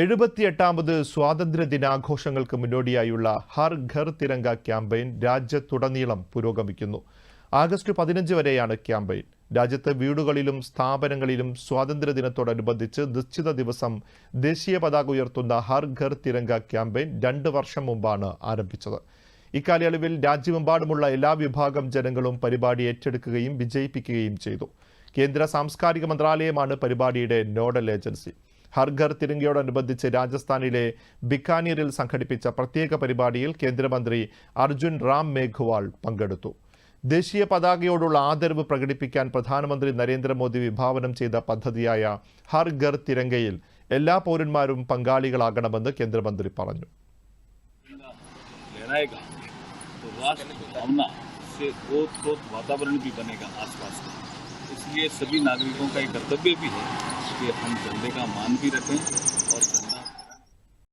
എഴുപത്തിയെട്ടാമത് സ്വാതന്ത്ര്യ ദിനാഘോഷങ്ങൾക്ക് മുന്നോടിയായുള്ള ഹർ ഘർ തിരങ്ക ക്യാമ്പയിൻ രാജ്യത്തുടനീളം പുരോഗമിക്കുന്നു. ആഗസ്റ്റ് പതിനഞ്ച് വരെയാണ് ക്യാമ്പയിൻ. രാജ്യത്തെ വീടുകളിലും സ്ഥാപനങ്ങളിലും സ്വാതന്ത്ര്യദിനത്തോടനുബന്ധിച്ച് നിശ്ചിത ദിവസം ദേശീയ പതാക ഉയർത്തുന്ന ഹർ ഘർ തിരങ്ക ക്യാമ്പയിൻ രണ്ട് വർഷം മുമ്പാണ് ആരംഭിച്ചത്. ഇക്കാലയളവിൽ രാജ്യമെമ്പാടുമുള്ള എല്ലാ വിഭാഗം ജനങ്ങളും പരിപാടി ഏറ്റെടുക്കുകയും വിജയിപ്പിക്കുകയും ചെയ്തു. കേന്ദ്ര സാംസ്കാരിക മന്ത്രാലയമാണ് പരിപാടിയുടെ നോഡൽ ഏജൻസി. ഹർ ഘർ തിരങ്കയോടനുബന്ധിച്ച് രാജസ്ഥാനിലെ ബിക്കാനീറിൽ സംഘടിപ്പിച്ച പ്രത്യേക പരിപാടിയിൽ കേന്ദ്രമന്ത്രി അർജുൻ റാം മേഘ്വാൾ പങ്കെടുത്തു ദേശീയ പതാകയോടുള്ള ആദരവ് പ്രകടിപ്പിക്കാൻ പ്രധാനമന്ത്രി നരേന്ദ്രമോദി വിഭാവനം ചെയ്ത പദ്ധതിയായ ഹർ ഘർ തിരങ്കയിൽ എല്ലാ പൗരന്മാരും പങ്കാളികളാകണമെന്ന് കേന്ദ്രമന്ത്രി പറഞ്ഞു लहराएगा तो राष्ट्र भावना से ओत प्रोत वातावरण भी बनेगा आसपास का इसलिए सभी नागरिकों का एक कर्तव्य भी है कि हम गंदे का मान भी रखें और गंदा